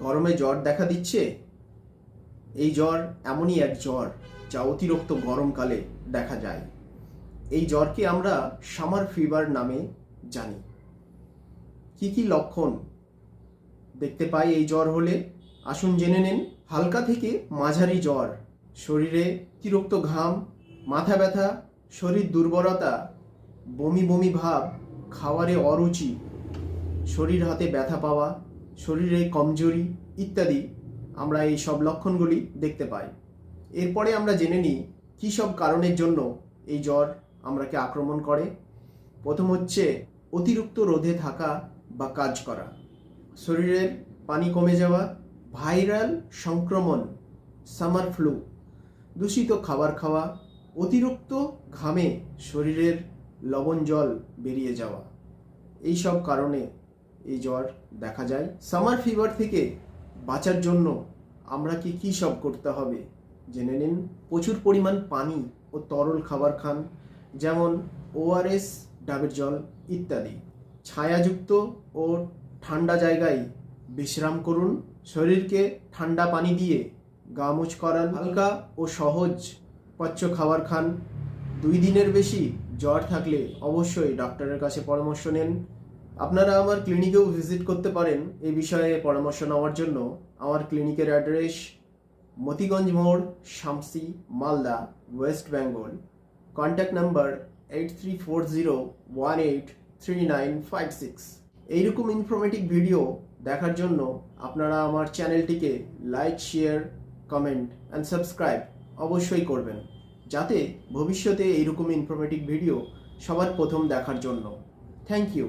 গরমে জ্বর দেখা দিচ্ছে? এই জ্বর এমনই এক জ্বর যা অতিরিক্ত গরমকালে দেখা যায়। এই জ্বরকে আমরা সামার ফিভার নামে জানি। কি কি লক্ষণ দেখতে পাই এই জ্বর হলে? আসুন জেনে নিন। হালকা থেকে মাঝারি জ্বর, শরীরে অতিরিক্ত ঘাম, মাথা ব্যথা, শরীর দুর্বলতা, বমি বমি ভাব, খাওয়ারে অরুচি, শরীর হাতে ব্যথা পাওয়া শরীরে কমজোরি ইত্যাদি আমরা এই সব লক্ষণগুলি দেখতে পাই। এরপরে আমরা জেনে নিই কী সব কারণের জন্য এই জ্বর আমরাকে আক্রমণ করে। প্রথম হচ্ছে অতিরিক্ত রোদে থাকা বা কাজ করা। শরীরের পানি কমে যাওয়া, ভাইরাল সংক্রমণ, সামার ফ্লু, দূষিত খাবার খাওয়া, অতিরিক্ত ঘামে শরীরের লবণ জল বেরিয়ে যাওয়া, এই সব কারণে এই জ্বর দেখা যায়। সামার ফিভার থেকে বাঁচার জন্য আমরা কি কী সব করতে হবে? জেনে নিন। প্রচুর পরিমাণ পানি ও তরল খাবার খান, যেমন ওআরএস ডাবের জল ইত্যাদি। ছায়াযুক্ত ও ঠান্ডা জায়গায় বিশ্রাম করুন। শরীরকে ঠান্ডা পানি দিয়ে গা মুছ করান। হালকা ও সহজ পাচ্য খাবার খান। দুই দিনের বেশি জ্বর থাকলে অবশ্যই ডক্টরের কাছে পরামর্শ নেন। আপনারা আমার ক্লিনিকেও ভিজিট করতে পারেন এই বিষয়ে পরামর্শ নেওয়ার জন্য। আমার ক্লিনিকের অ্যাড্রেস মতিগঞ্জ মোড়, Shamsi, Malda West Bengal contact number eight three four zero one eight three nine five six এইরকম ইনফরমেটিভ ভিডিও দেখার জন্য আপনারা আমার চ্যানেলটিকে like share comment and subscribe অবশ্যই করবেন। যাতে ভবিষ্যতে এইরকম ইনফরমেটিভ ভিডিও সবার প্রথম দেখার জন্য। Thank you